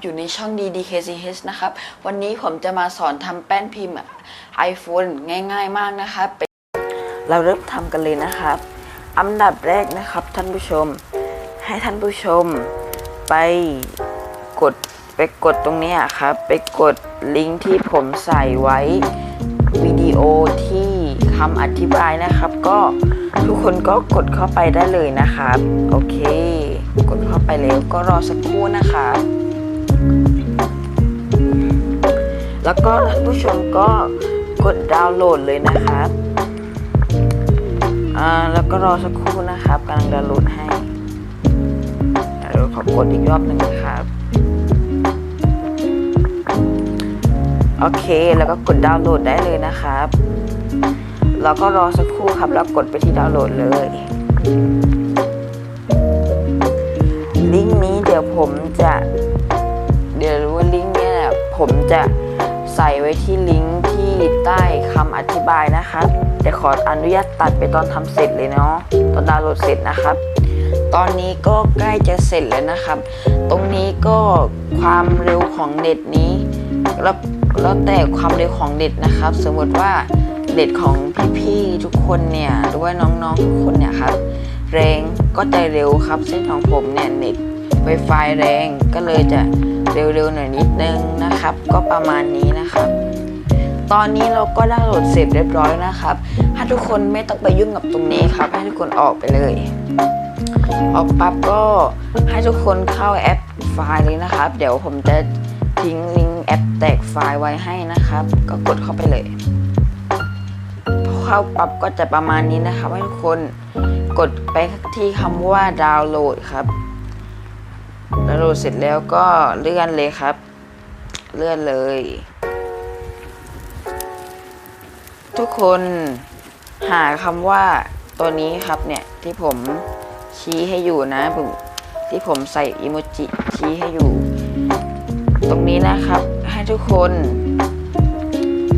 อยู่ในช่อง DDKCH นะครับ วันนี้ผมจะมาสอนทำแป้นพิมพ์ iPhone ง่ายๆมากนะครับ เราเริ่มทำกันเลยนะครับ อันดับแรกนะครับท่านผู้ชม ให้ท่านผู้ชม ไปกดไปกดตรงนี้ครับ ไปกดลิงก์ที่ผมใส่ไว้วิดีโอที่คำอธิบายนะครับ ก็ทุกคนก็กดเข้าไปได้เลยนะครับ โอเค กดเข้าไปแล้วก็รอสักครู่นะครับแล้วก็ท่านผู้ชมก็กดดาวน์โหลดเลยนะครับอ่าแล้วก็รอสักครู่นะครับกำลังดาวน์โหลดให้เดี๋ยวขอกดอีกรอบหนึ่งนะครับ โอเคแล้วก็กดดาวน์โหลดได้เลยนะครับแล้วก็รอสักครู่ครับแล้วกดไปที่ดาวน์โหลดเลย ดี๋ยวผมจะ เดี๋ยวว่าลิงก์เนี่ยผมจะใส่ไว้ที่ลิงก์ที่ใต้คำอธิบายนะครับเดี๋ยวขออนุญาตตัดไปตอนทำเสร็จเลยเนาะตอนดาวน์โหลดเสร็จนะครับตอนนี้ก็ใกล้จะเสร็จแล้วนะครับ ตรงนี้ก็ความเร็วของเน็ตนี้แล้วแล้วแต่ความเร็วของเน็ตนะครับ สมมติว่าเน็ตของพี่ๆทุกคนเนี่ยหรือว่าน้องๆทุกคนเนี่ยครับแรงก็จะเร็วครับเส้นของผมเนี่ยเน็ต ไวไฟแรง ก็เลยจะเร็วๆหน่อยนิดนึงนะครับ ก็ประมาณนี้นะครับ ตอนนี้เราก็ดาวน์โหลดเสร็จเรียบร้อยนะครับ ถ้าทุกคนไม่ต้องไปยุ่งกับตรงนี้ครับ ให้ทุกคนออกไปเลย ออกปั๊บก็ให้ทุกคนเข้าแอปไฟล์เลยนะครับ เดี๋ยวผมจะทิ้งลิงก์แอปแตกไฟล์ไว้ให้นะครับ ก็กดเข้าไปเลยพอเข้าปั๊บก็จะประมาณนี้นะครับให้ทุกคนกดไปที่คำว่าดาวน์โหลดครับ ดาวน์โหลดเสร็จแล้วก็เลื่อนเลยครับ เลื่อนเลย ทุกคนหาคำว่าตัวนี้ครับเนี่ยที่ผมชี้ให้อยู่นะผมที่ผมใส่อิโมจิชี้ให้อยู่ ตรงนี้นะครับ ให้ทุกคน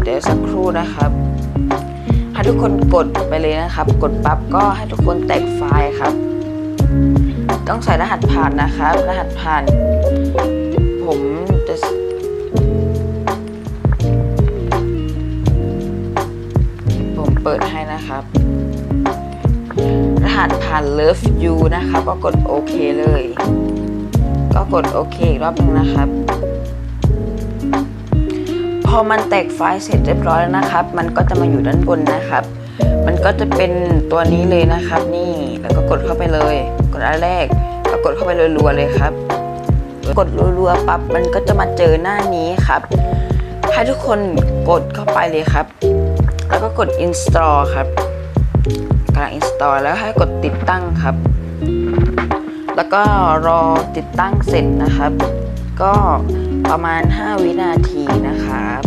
เดี๋ยวสักครู่นะครับ ให้ทุกคนกดไปเลยนะครับ กดปั๊บก็ให้ทุกคนแตกไฟล์ครับ ต้องใส่รหัสผ่านนะครับ รหัสผ่าน ผมจะผมเปิดให้นะครับ รหัสผ่าน Love You นะครับ ก็กดโอเคเลย ก็กดโอเคอีกรอบหนึงนะครับพอมันแตกไฟล์เสร็จเรียบร้อยแล้วนะครับ มันก็จะมาอยู่ด้านบนนะครับ มันก็จะเป็นตัวนี้เลยนะครับ นี่ แล้วก็กดเข้าไปเลย ดอันแรกก็กดเข้าไปรัวๆเลยครับ กดรัวๆปั๊บมันก็จะมาเจอหน้านี้ครับ ให้ทุกคนกดเข้าไปเลยครับ แล้วก็กด install ครับกำลัง install แล้วให้กดติดตั้งครับ แล้วก็รอติดตั้งเสร็จนะครับ ก็ประมาณ 5 วินาทีนะครับ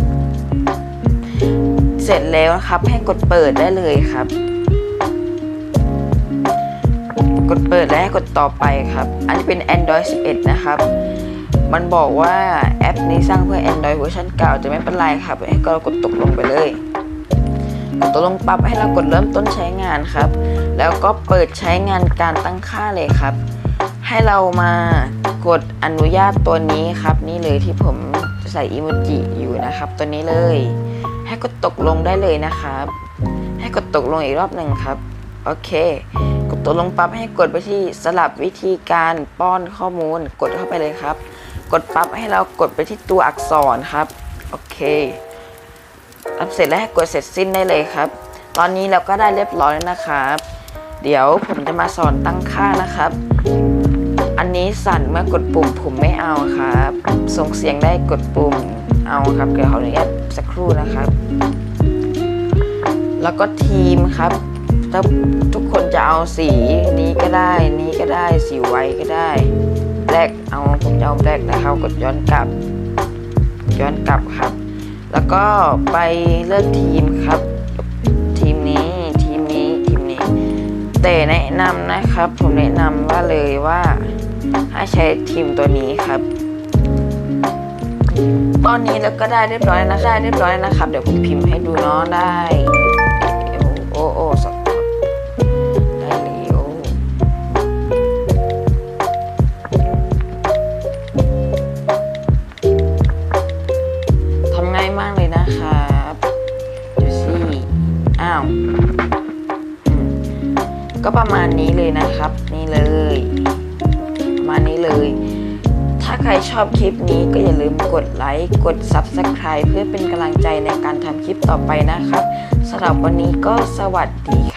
เสร็จแล้วนะครับให้กดเปิดได้เลยครับ กดเปิดและให้กดต่อไปครับ อันนี้เป็น Android 11 นะครับ มันบอกว่าแอปนี้สร้างเพื่อ Android เวอร์ชันเก่าจะไม่เป็นไรครับให้ก็กดตกลงไปเลยกดตกลงปั๊บให้เรากดเริ่มต้นใช้งานครับ แล้วก็เปิดใช้งานการตั้งค่าเลยครับ ให้เรามากดอนุญาตตัวนี้ครับ นี่เลยที่ผมใส่อีโมจิอยู่นะครับ ตัวนี้เลย ให้กดตกลงได้เลยนะครับ ให้กดตกลงอีกรอบหนึ่งครับ โอเค กดตกลงปั๊บให้กดไปที่สลับวิธีการป้อนข้อมูลกดเข้าไปเลยครับ กดปั๊บให้เรากดไปที่ตัวอักษรครับ โอเคทำเสร็จแล้วให้กดเสร็จสิ้นได้เลยครับ ตอนนี้เราก็ได้เรียบร้อยแล้วนะครับ เดี๋ยวผมจะมาสอนตั้งค่านะครับ อันนี้สั่นเมื่อกดปุ่มผมไม่เอาครับ ส่งเสียงได้กดปุ่มเอาครับเดี๋ยวขออนุญาตสักครู่นะครับ แล้วก็ทีมครับ ถ้าทุกคนจะเอาสีนี้ก็ได้ นี้ก็ได้ สีไว้ก็ได้ แบล็กเอาผมจะเอาแบล็กนะครับ กดย้อนกลับ ย้อนกลับครับ แล้วก็ไปเลือกทีมครับ ทีมนี้ ทีมนี้ ทีมนี้ แต่แนะนำนะครับ ผมแนะนำว่าเลยว่าให้ใช้ทีมตัวนี้ครับตอนนี้เราก็ได้เรียบร้อยนะได้เรียบร้อยนะครับ เดี๋ยวผมพิมพ์ให้ดูเนาะได้ายมากเลยนะครับดูสิอ้าวก็ประมาณนี้เลยนะครับ นี่เลยประมาณนี้เลย ถ้าใครชอบคลิปนี้ก็อย่าลืมกดไลค์กด Subscribe เพื่อเป็นกำลังใจในการทำคลิปต่อไปนะครับสำหรับวันนี้ก็สวัสดีค่ะ